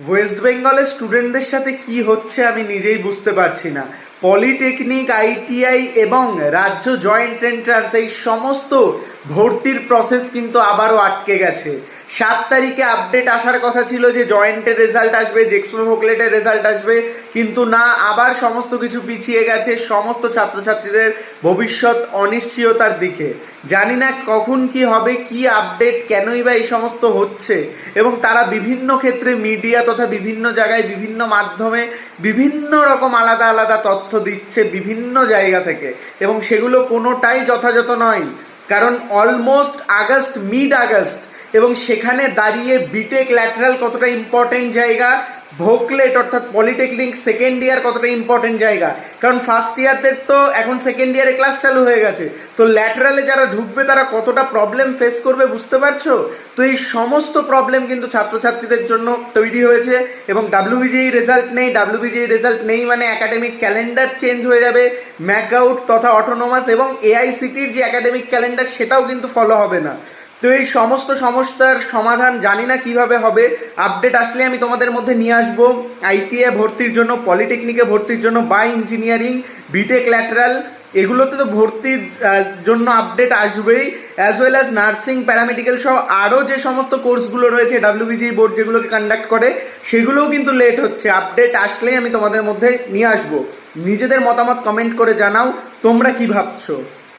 West বেঙ্গলের স্টুডেন্টদের সাথে কি হচ্ছে আমি নিজেই বুঝতে পারছি না। পলিটেকনিক, আইটিআই এবং রাজ্য জয়েন্ট এন্ট্রান্স এই সমস্ত ভর্তির প্রসেস কিন্তু আবারও আটকে গেছে। সাত তারিখে আপডেট আসার কথা ছিল যে জয়েন্টের রেজাল্ট আসবে জেক্সপো ভোকলেটের রেজাল্ট আসবে, কিন্তু না, আবার সমস্ত কিছু পিছিয়ে গেছে সমস্ত ছাত্রছাত্রীদের ভবিষ্যৎ অনিশ্চয়তার দিকে। জানি না কখন কি হবে, কি আপডেট কেনই বা এই সমস্ত হচ্ছে এবং তারা বিভিন্ন ক্ষেত্রে মিডিয়া তথা বিভিন্ন জায়গায় বিভিন্ন মাধ্যমে বিভিন্ন রকম আলাদা আলাদা তথ্য দিচ্ছে বিভিন্ন জায়গা থেকে এবং সেগুলো কোনোটাই যথাযথ নয়। কারণ অলমোস্ট আগস্ট মিড আগস্ট এবং সেখানে দাঁড়িয়ে বিটেক ল্যাটারাল কতটা ইম্পর্টেন্ট জায়গা ভোকলেট, অর্থাৎ পলিটেকনিক সেকেন্ড ইয়ার কতটা ইম্পর্টেন্ট জায়গা। কারণ ফার্স্ট ইয়ারদের তো এখন সেকেন্ড ইয়ারে ক্লাস চালু হয়ে গেছে। তো ল্যাটারালে যারা ঢুকবে, তারা কতটা প্রবলেম ফেস করবে বুঝতে পারছ? তো এই সমস্ত প্রবলেম কিন্তু ছাত্রছাত্রীদের জন্য তৈরি হয়েছে এবং ডাব্লিউবিজিই রেজাল্ট নেই। ডাব্লিউবিজিই রেজাল্ট নেই মানে একাডেমিক ক্যালেন্ডার চেঞ্জ হয়ে যাবে। ম্যাকআউট তথা অটোনোমাস এবং এআইসিটির যে একাডেমিক ক্যালেন্ডার সেটাও কিন্তু ফলো হবে না। তো এই সমস্ত সমস্যার সমাধান জানি না কীভাবে হবে। আপডেট আসলে আমি তোমাদের মধ্যে নিয়ে আসব। আইটিআই ভর্তির জন্য পলিটেকনিকে ভর্তির জন্য বা ইঞ্জিনিয়ারিং বিটেক ল্যাটারাল এগুলোতে তো ভর্তির জন্য আপডেট আসবেই as well as nursing paramedical সহ আরও যে সমস্ত কোর্সগুলো রয়েছে ডাব্লিউবিজি বোর্ড যেগুলোকে কন্ডাক্ট করে, সেগুলোও কিন্তু লেট হচ্ছে। আপডেট আসলেই আমি তোমাদের মধ্যে নিয়ে আসব। নিজেদের মতামত কমেন্ট করে জানাও, তোমরা কি ভাবছ?